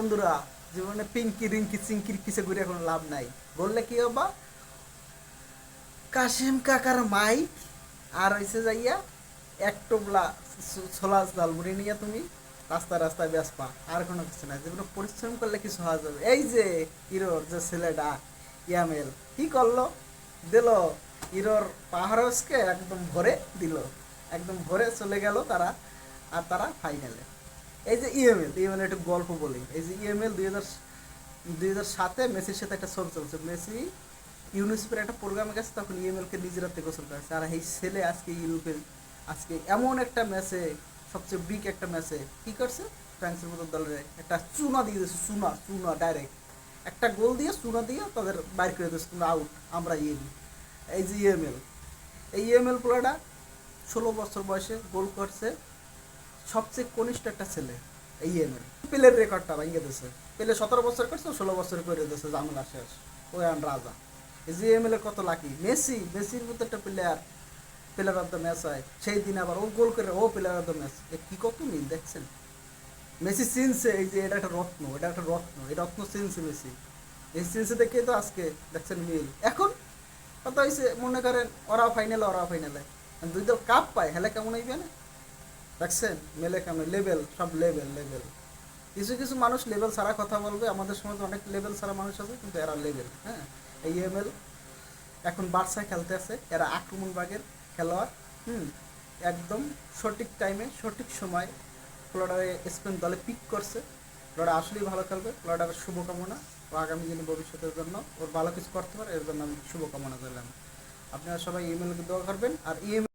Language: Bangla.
বন্ধুরা, জীবনে পিঙ্কি, রিঙ্কি, চিঙ্কির কিসে ঘুরে এখন লাভ নাই। বললে কি হবা? কাশিম কাকার মাইক আর হইছে যাইয়া এক টোবলা ছোলা জাল মুড়ি নিয়ে তুমি রাস্তায় রাস্তায় বেসপা আর কোনো কিছু নাই। যেগুলো পরিশ্রম করলে কিছু হওয়া যাবে। এই যে ইরোর যে ছেলেটা, ইয়ামেল, কি করল? দিল ইরোর পাহাড়সকে একদম ভরে দিল। একদম ভরে চলে গেল তারা, আর তারা ফাইনালে এই যে ইএমএল ইএমএল একটু গল্প বলি। এই যে ইএমএল দুই হাজার দুই হাজার সাতে মেসির সাথে একটা ছবি চলছে। মেসি ইউনিসেফের একটা প্রোগ্রামে গেছে, তখন ইএমএলকে নিজের হাতে গোসল করেছে আর এই ছেলে আজকে ইউরোপের, আজকে এমন একটা ম্যাচে সবচেয়ে বিগ একটা ম্যাচে কি করছে? ফ্রান্সের মতো দলের একটা চুনা দিয়ে দিয়েছে, চুনা চুনা ডাইরেক্ট একটা গোল দিয়ে, চুনা দিয়ে তাদের বাইর করে দিয়েছে তোমরা আউট আমরা ইএম এই যে ইএমএল এই ইএমএল প্লেয়ারটা ষোলো বছর বয়সে গোল করছে। সবচেয়ে কনিষ্ঠ একটা ছেলে, এই এমএল পেলের রেকর্ডটা ভেঙে দিয়েছে। পেলে সতেরো বছর করছে ষোলো বছর করে দিয়েছে জামেলা শেষ। ওয়ান রাজা। এই যে এমএল এর কত লাকি? মেসি, মেসির মতো একটা player player of the match হয়। সেই দিন আবার ও গোল করে, ও প্লেয়ার অফ দ্য ম্যাচ এ কি কত মিল, দেখছেন? মেসি চিনছে, এই যে এটা একটা রত্ন, এটা একটা রত্ন, এই রত্ন চিনছে মেসি। এই চিনছে দেখে তো আজকে, দেখছেন মিল। এখন কথা হয়েছে মনে করেন ওরা ফাইনালে ওরা ফাইনালে দুই দল কাপ পায়, হেলে কেমন হইবে না? দেখছেন? মেলে কেমন? লেভেল সব লেভেল লেভেল কিছু কিছু মানুষ লেভেল ছাড়া কথা বলবে। আমাদের সমাজে অনেক লেভেল ছাড়া মানুষ আছে, কিন্তু এরা লেভেল হ্যাঁ? এই এমএল এখন বার্সায় খেলতে আছে। এরা আক্রমণ বাগের খেলোয়াড়, হুম? একদম সঠিক টাইমে সঠিক সময় ফ্লোরাডারে স্পেন দলে পিক করছে। ফ্লোরা আসলেই ভালো খেলবে। ফ্লোরাডার শুভকামনা ও আগামী দিনে ভবিষ্যতের জন্য ওর ভালো কিছু করতে পারে, এর জন্য আমি শুভকামনা করলাম আপনারা সবাই ইমেলকে দোয়া করবেন। আর ইমেল